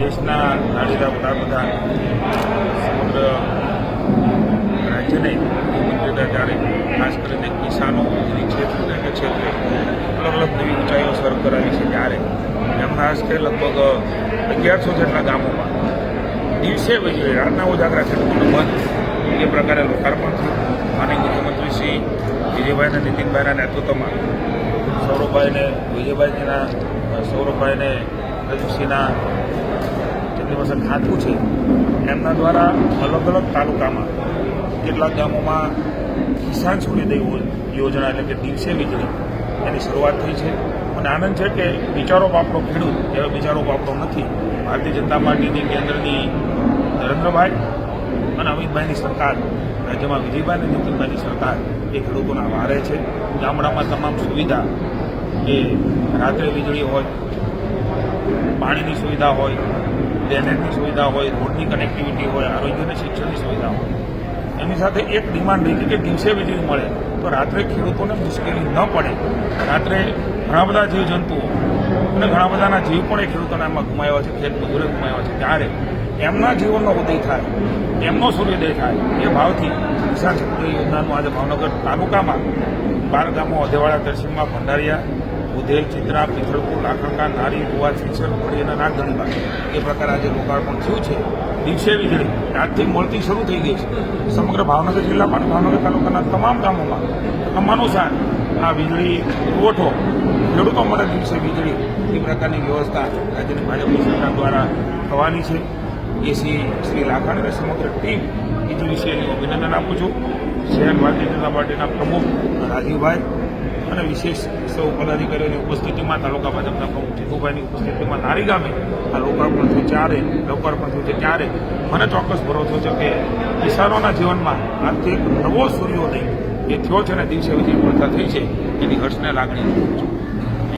દેશના નાડીના વડાપ્રધાન સમગ્ર રાજ્યને મંત્રીતા જાણે ખાસ કરીને કિસાનો અને ક્ષેત્રે અને ક્ષેત્રે અલગ અલગ નવી ઊંચાઈઓ સર કરાવી છે ત્યારે. એમના હસ્તે લગભગ અગિયારસો જેટલા ગામોમાં દિવસે વીજળી રાતના ઉજાગરા ખેડૂતોનું બંધ એ પ્રકારે લોકાર્પણ થયું. અને મુખ્યમંત્રી શ્રી વિજયભાઈના નીતિનભાઈના નેતૃત્વમાં સૌરભભાઈને, વિજયભાઈજીના સૌરભભાઈને, રજુસિંહના જેમની ખાતું છે, એમના દ્વારા અલગ અલગ તાલુકામાં કેટલાક ગામોમાં કિસાન સૂર્યોદય યોજના એટલે કે દિવસે વીજળી, એની શરૂઆત થઈ છે. અને આનંદ છે કે બિચારો બાપડો ખેડૂત, એવો બિચારો બાપડો નથી. ભારતીય જનતા પાર્ટીની કેન્દ્રની નરેન્દ્રભાઈ અને અમિતભાઈની સરકાર, રાજ્યમાં વિજયભાઈ અને નીતિનભાઈની સરકાર એ ખેડૂતોના વારે છે. ગામડામાં તમામ સુવિધા કે રાત્રે વીજળી હોય, પાણીની સુવિધા હોય ડ્રેનેજની સુવિધા હોય, રોડની કનેક્ટિવિટી હોય આરોગ્ય અને શિક્ષણની સુવિધા હોય. એની સાથે એક ડિમાન્ડ રહી કે દિવસે વીજળી મળે. તો રાત્રે ખેડૂતોને મુશ્કેલી ન પડે. રાત્રે ઘણા બધા જીવજંતુઓ અને ઘણા બધાના જીવ પણ એ ખેડૂતોને એમાં ગુમાવ્યા છે, ખેત મજૂરે ગુમાવ્યા છે. ત્યારે એમના જીવનનો ઉદય થાય, એમનો સૂર્યોદય થાય એ ભાવથી કિસાન યોજનાનું આજે ભાવનગર તાલુકામાં, બાર ગામો, અધેવાડા, તરસીમમાં, ભંડારિયા ઉધેલ ચિત્રા પિથળપુર લાખણકા નારી ગોવા મળી અને નાગધણીબા એ પ્રકારે આજે લોકાર્પણ થયું છે. દિવસે વીજળી આજથી મળતી શરૂ થઈ ગઈ છે. સમગ્ર ભાવનગર જિલ્લામાં ભાવનગર તાલુકાના તમામ ગામોમાં ક્રમાનુસાર આ વીજળી પુરવઠો, ખેડૂતો માટે દિવસે વીજળી એ પ્રકારની વ્યવસ્થા રાજ્યની ભાજપની સરકાર દ્વારા થવાની છે. એ શ્રી લાખાણ અને સમગ્ર ટીમ બીજી વિશે અભિનંદન આપું છું. શહેર ભારતીય જનતા પાર્ટીના પ્રમુખ રાજીવભાઈ અને વિશેષ સૌ પદાધિકારીઓની ઉપસ્થિતિમાં તાલુકા ભાજપના પ્રમુખ જીતુભાઈની ઉપસ્થિતિમાં ધારી ગામે આ લોકાર્પણ થયું ત્યારે, લોકાર્પણ થયું છે ત્યારે મને ચોક્કસ ભરોસો છે કે કિસાનોના જીવનમાં આજથી એક નવો સૂર્યોદય એ થયો છે અને દિવસે વીજળી પ્રથા થઈ છે, એની હર્ષને લાગણી